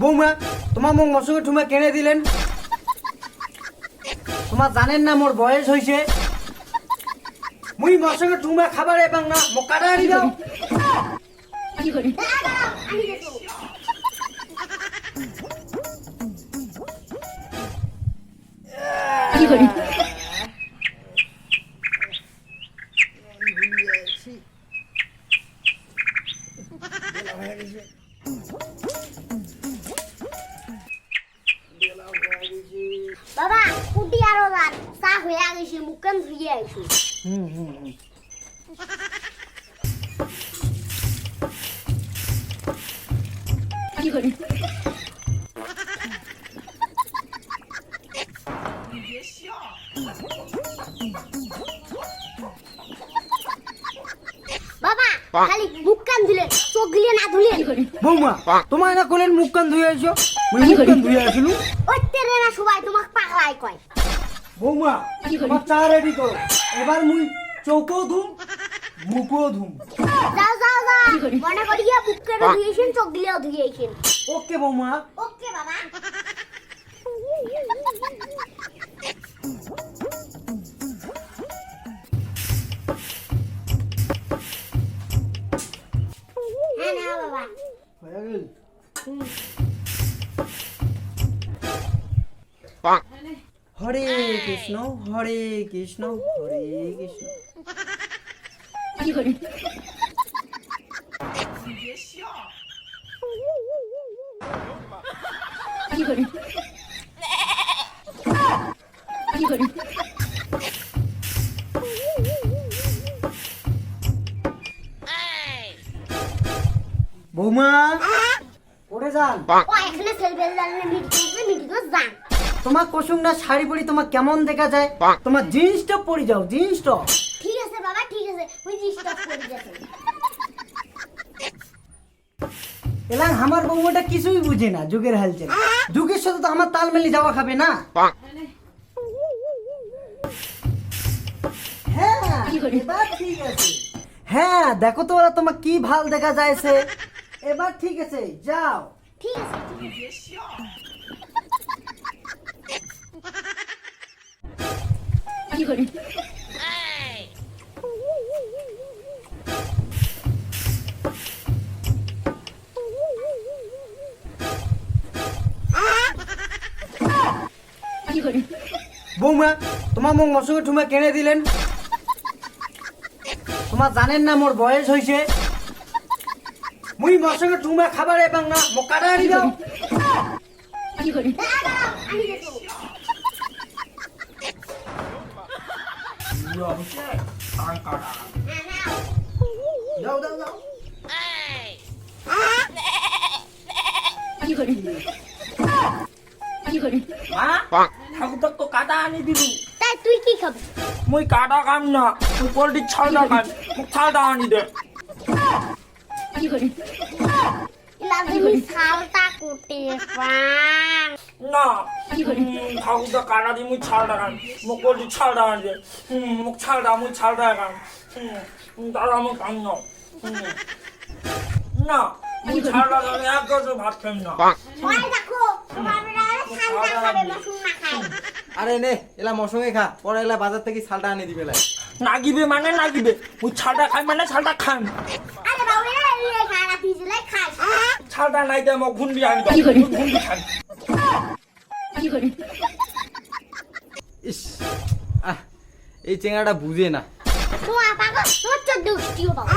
বৌমা, তোমার মোক মশকে ঠুমা কেনে দিলেন? তোমার জানেন না মোর বয়স হয়েছে মুই মশকে ঠুমা খাবার এবং না, মোক কাটা আনি দাও। বাবা কুটি আর ওলার চা হয়ে গেছে মুখখান ধুয়ে আইছি। হুম হুম হুম। বাবা খালি মুখখান ধুলে চোখ গিলে না ধুলে। বৌমা তোমার না কোলেন মুখ কান ধুয়ে আইছো? মুই মুখ কান ধুয়ে আসিলু না। সবাই তোমাক পাগলাই কয়। বৌমা তোমার চা রেডি করো। এবার মুই চৌকো ধুম মুখও ধুম। যাও যাও যাও। মনে করিয়া মুখখান ধুয়েছেন চোখ গিলেও ধুয়েছেন ওকে বৌমা। ওকে বাবা। হ্যাঁ না বাবা। হয়ে গেল। হরে কৃষ্ণ হরে কৃষ্ণ হরে কৃষ্ণ। বৌমা ওরে যান। ও এখানে সেলফি জানলে মিটিং মিটিং যান। তোমার কসুম না শাড়ি পরি তোমার কেমন দেখা যায়? তোমার জিন্স টপ পরি যাও জিন্স টপ ঠিক আছে বাবা ঠিক আছে। ওই ডিস্টার্ব করে গেছে এলাম আমার বৌমাটা কিছুই বুঝে না যুগের হালচাল যুগের সাথে তো আমার তাল মেলি যাওয়া খাবে না। হ্যাঁ এবার ঠিক আছে। হ্যাঁ দেখো তো ওরা তোমার কি ভালো দেখা যায়ছে এবার ঠিক আছে যাও। ঠিক আছে। বৌমা তোমার মোক মশকে ঠুমা কেনে দিলেন? তোমার জানেন না মোর বয়স হয়েছে মুই মশকে ঠুমা খাবার এবাং না মোক কাটা আনি দাও মা তো কাটা আনি দিলু তাই তুই কি খাবি? মুই কাটা খাম না মুই পোল্ট্রির ছালটা খাম মুখ ছালটা আনি দে। লাজমি সালটা কুটে কাটা দি মুই ছালটা খাম মুখ পোল্ট্রির ছালটা আনি দে হুম, মুখ ছালটা ছালটা হুম, দাদা মুখ খাম না হুম। না মুই ছালটা খাম এক গাছে ভাত খাম না ওই দেখো তোমার বেটা সালটা খাবে মশুন না খায়। আরে নে এলা মশঙ্গে খা পরে এলা বাজার থেকে শালটা আনি দিবে লাই নাগিবে মানে নাগিবে মুই ছালটা খাই মানে ছালটা খাম আরে বাবু খানা খায় ছালটা নাই দে মোক ঘুন্ডি আনি দাও। ঘুন্ডি খাম ইস আহ এই চেঙ্গাটা বুঝে না। কি পাগল